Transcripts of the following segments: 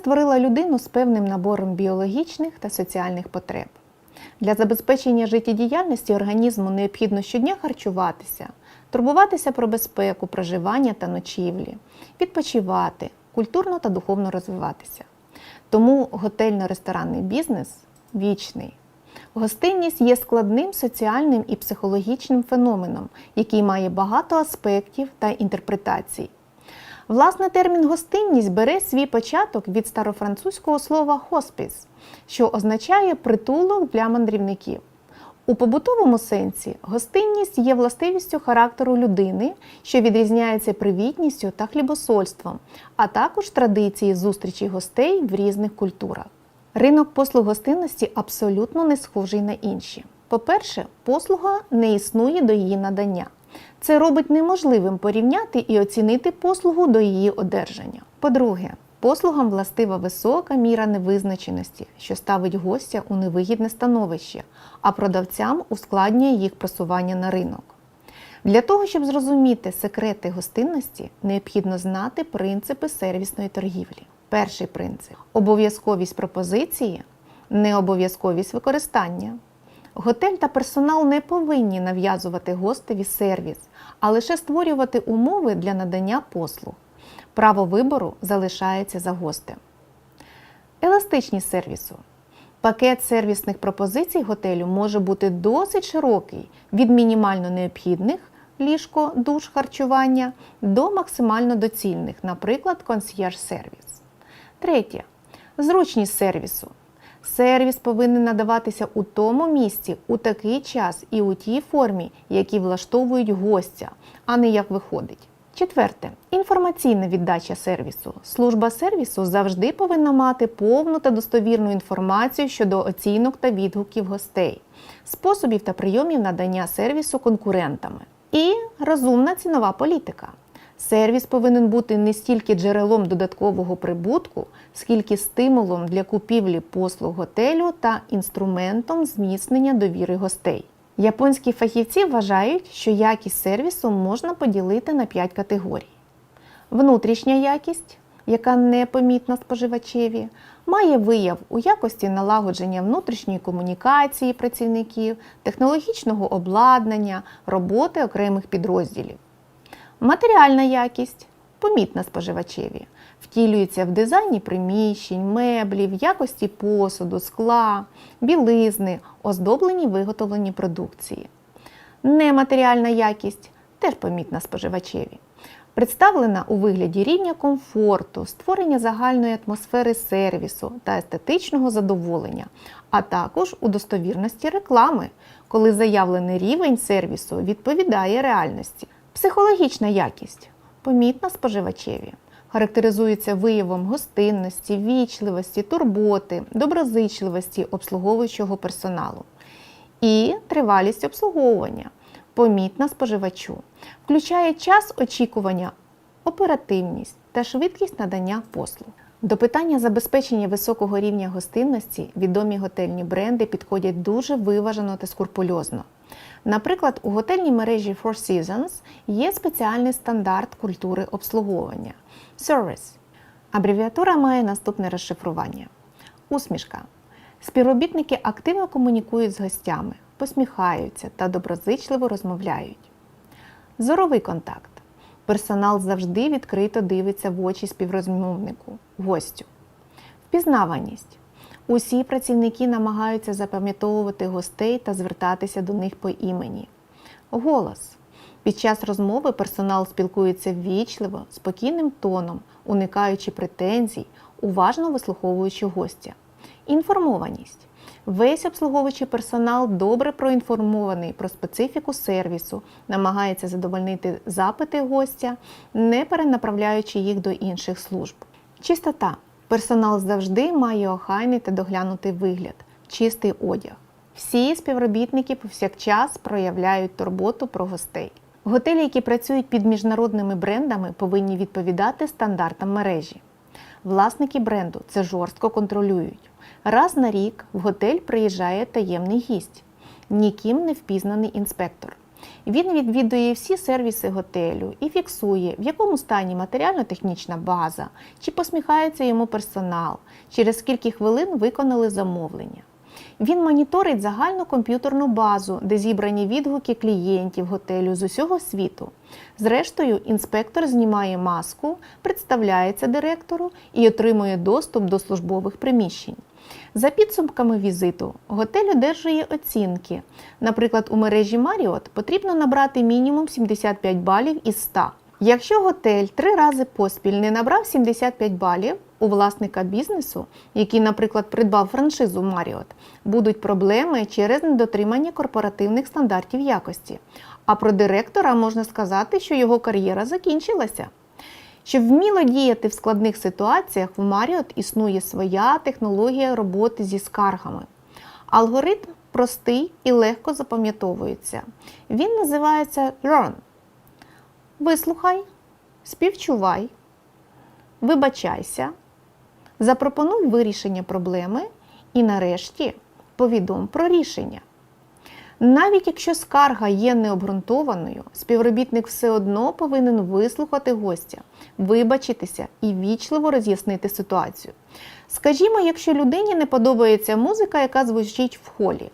створила людину з певним набором біологічних та соціальних потреб. Для забезпечення життєдіяльності організму необхідно щодня харчуватися, турбуватися про безпеку, проживання та ночівлі, відпочивати, культурно та духовно розвиватися. Тому готельно-ресторанний бізнес вічний. Гостинність є складним соціальним і психологічним феноменом, який має багато аспектів та інтерпретацій. Власне, термін гостинність бере свій початок від старофранцузького слова хоспіс, що означає притулок для мандрівників. У побутовому сенсі гостинність є властивістю характеру людини, що відрізняється привітністю та хлібосольством, а також традиції зустрічі гостей в різних культурах. Ринок послуг гостинності абсолютно не схожий на інші. По-перше, послуга не існує до її надання. Це робить неможливим порівняти і оцінити послугу до її одержання. По-друге, послугам властива висока міра невизначеності, що ставить гостя у невигідне становище, а продавцям ускладнює їх просування на ринок. Для того, щоб зрозуміти секрети гостинності, необхідно знати принципи сервісної торгівлі. Перший принцип обов'язковість пропозиції, необов'язковість використання. Готель та персонал не повинні нав'язувати гостеві сервіс, а лише створювати умови для надання послуг. Право вибору залишається за гостем. Еластичність сервісу. Пакет сервісних пропозицій готелю може бути досить широкий від мінімально необхідних ліжко, душ, харчування до максимально доцільних, наприклад, консьєрж-сервіс. Третє. Зручність сервісу. Сервіс повинен надаватися у тому місці, у такий час і у тій формі, які влаштовують гостя, а не як виходить. Четверте інформаційна віддача сервісу. Служба сервісу завжди повинна мати повну та достовірну інформацію щодо оцінок та відгуків гостей, способів та прийомів надання сервісу конкурентами. І розумна цінова політика. Сервіс повинен бути не стільки джерелом додаткового прибутку, скільки стимулом для купівлі послуг готелю та інструментом зміцнення довіри гостей. Японські фахівці вважають, що якість сервісу можна поділити на 5 категорій: внутрішня якість, яка непомітна споживачеві, має вияв у якості налагодження внутрішньої комунікації працівників, технологічного обладнання, роботи окремих підрозділів. Матеріальна якість помітна споживачеві, втілюється в дизайні приміщень, меблів, якості посуду, скла, білизни, оздоблені виготовлені продукції. Нематеріальна якість теж помітна споживачеві. Представлена у вигляді рівня комфорту, створення загальної атмосфери сервісу та естетичного задоволення, а також у достовірності реклами, коли заявлений рівень сервісу відповідає реальності. Психологічна якість помітна споживачеві, характеризується виявом гостинності, вічливості, турботи, доброзичливості обслуговуючого персоналу і тривалість обслуговування, помітна споживачу, включає час очікування, оперативність та швидкість надання послуг. До питання забезпечення високого рівня гостинності відомі готельні бренди підходять дуже виважено та скурпульозно. Наприклад, у готельній мережі Four Seasons є спеціальний стандарт культури обслуговування Service. Абревіатура має наступне розшифрування: усмішка. Співробітники активно комунікують з гостями, посміхаються та доброзичливо розмовляють. Зоровий контакт. Персонал завжди відкрито дивиться в очі співрозмовнику, гостю. Впізнаваність. Усі працівники намагаються запам'ятовувати гостей та звертатися до них по імені. Голос. Під час розмови персонал спілкується ввічливо, спокійним тоном, уникаючи претензій, уважно вислуховуючи гостя. Інформованість. Весь обслуговуючий персонал добре проінформований про специфіку сервісу, намагається задовольнити запити гостя, не перенаправляючи їх до інших служб. Чистота. Персонал завжди має охайний та доглянутий вигляд, чистий одяг. Всі співробітники повсякчас проявляють турботу про гостей. Готелі, які працюють під міжнародними брендами, повинні відповідати стандартам мережі. Власники бренду це жорстко контролюють. Раз на рік в готель приїжджає таємний гість, ніким не впізнаний інспектор. Він відвідує всі сервіси готелю і фіксує, в якому стані матеріально-технічна база, чи посміхається йому персонал, через скільки хвилин виконали замовлення. Він моніторить загальну комп'ютерну базу, де зібрані відгуки клієнтів готелю з усього світу. Зрештою, інспектор знімає маску, представляється директору і отримує доступ до службових приміщень. За підсумками візиту, готель одержує оцінки. Наприклад, у мережі Marriott потрібно набрати мінімум 75 балів із 100. Якщо готель три рази поспіль не набрав 75 балів, у власника бізнесу, який, наприклад, придбав франшизу Marriott, будуть проблеми через недотримання корпоративних стандартів якості. А про директора можна сказати, що його кар'єра закінчилася. Щоб вміло діяти в складних ситуаціях, в Marriott існує своя технологія роботи зі скаргами. Алгоритм простий і легко запам'ятовується. Він називається Learn. Вислухай, співчувай, вибачайся, запропонуй вирішення проблеми і, нарешті, повідом про рішення. Навіть якщо скарга є необґрунтованою, співробітник все одно повинен вислухати гостя, вибачитися і вічливо роз'яснити ситуацію. Скажімо, якщо людині не подобається музика, яка звучить в холі,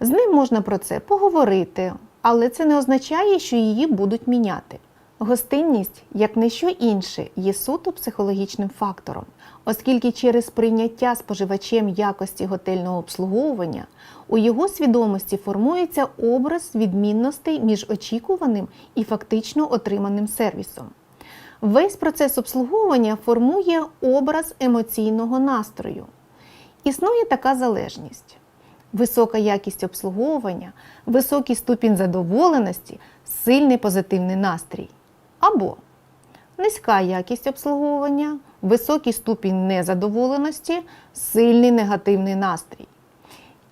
з ним можна про це поговорити, але це не означає, що її будуть міняти. Гостинність, як не що інше, є суто психологічним фактором, оскільки через прийняття споживачем якості готельного обслуговування у його свідомості формується образ відмінностей між очікуваним і фактично отриманим сервісом. Весь процес обслуговування формує образ емоційного настрою. Існує така залежність. Висока якість обслуговування, високий ступінь задоволеності, сильний позитивний настрій. Або низька якість обслуговування, високий ступінь незадоволеності, сильний негативний настрій.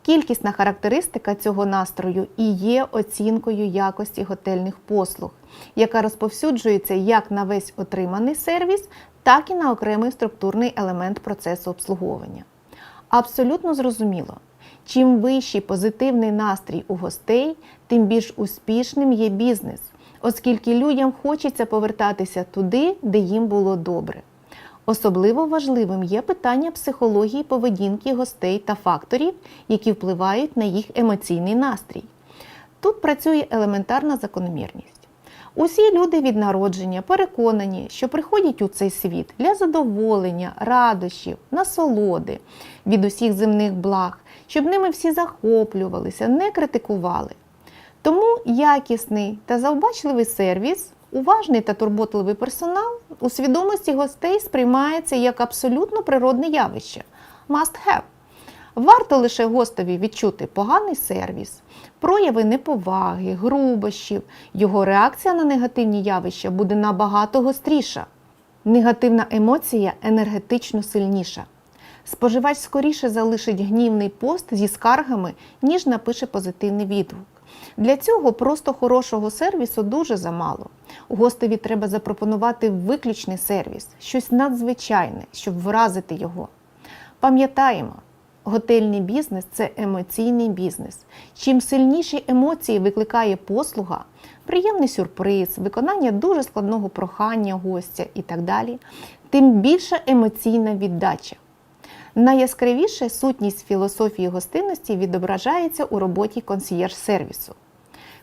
Кількісна характеристика цього настрою і є оцінкою якості готельних послуг, яка розповсюджується як на весь отриманий сервіс, так і на окремий структурний елемент процесу обслуговування. Абсолютно зрозуміло, чим вищий позитивний настрій у гостей, тим більш успішним є бізнес, оскільки людям хочеться повертатися туди, де їм було добре. Особливо важливим є питання психології поведінки гостей та факторів, які впливають на їх емоційний настрій. Тут працює елементарна закономірність. Усі люди від народження переконані, що приходять у цей світ для задоволення, радощів, насолоди від усіх земних благ, щоб ними всі захоплювалися, не критикували. Тому якісний та завбачливий сервіс, уважний та турботливий персонал у свідомості гостей сприймається як абсолютно природне явище must have. Варто лише гостеві відчути поганий сервіс, прояви неповаги, грубощів, його реакція на негативні явища буде набагато гостріша. Негативна емоція енергетично сильніша. Споживач скоріше залишить гнівний пост зі скаргами, ніж напише позитивний відгук. Для цього просто хорошого сервісу дуже замало. Гостеві треба запропонувати виключний сервіс, щось надзвичайне, щоб вразити його. Пам'ятаємо, готельний бізнес це емоційний бізнес. Чим сильніші емоції викликає послуга, приємний сюрприз, виконання дуже складного прохання гостя і так далі, тим більша емоційна віддача. Найяскравіше сутність філософії гостинності відображається у роботі консьєрж-сервісу.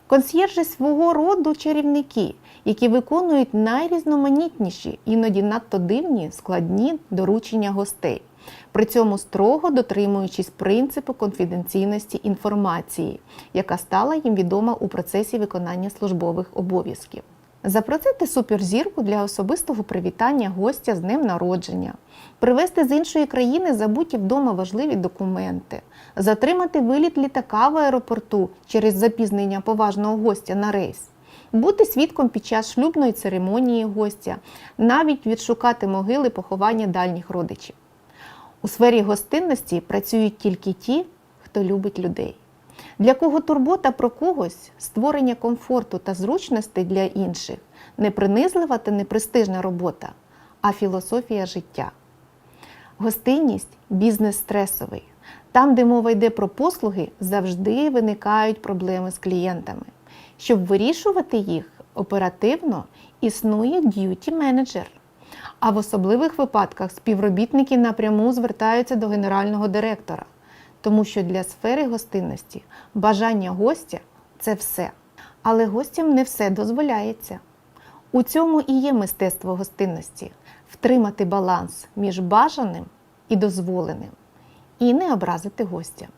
Консьєржі свого роду чарівники, які виконують найрізноманітніші, іноді надто дивні, складні доручення гостей, при цьому строго дотримуючись принципу конфіденційності інформації, яка стала їм відома у процесі виконання службових обов'язків. Запросити суперзірку для особистого привітання гостя з днем народження, привезти з іншої країни забуті вдома важливі документи, затримати виліт літака в аеропорту через запізнення поважного гостя на рейс, бути свідком під час шлюбної церемонії гостя, навіть відшукати могили поховання дальніх родичів. У сфері гостинності працюють тільки ті, хто любить людей. Для кого турбота про когось, створення комфорту та зручностей для інших не принизлива та не престижна робота, а філософія життя. Гостинність бізнес стресовий. Там, де мова йде про послуги, завжди виникають проблеми з клієнтами. Щоб вирішувати їх оперативно, існує д'юті менеджер. А в особливих випадках співробітники напряму звертаються до генерального директора, тому що для сфери гостинності бажання гостя це все. Але гостям не все дозволяється. У цьому і є мистецтво гостинності втримати баланс між бажаним і дозволеним, і не образити гостя.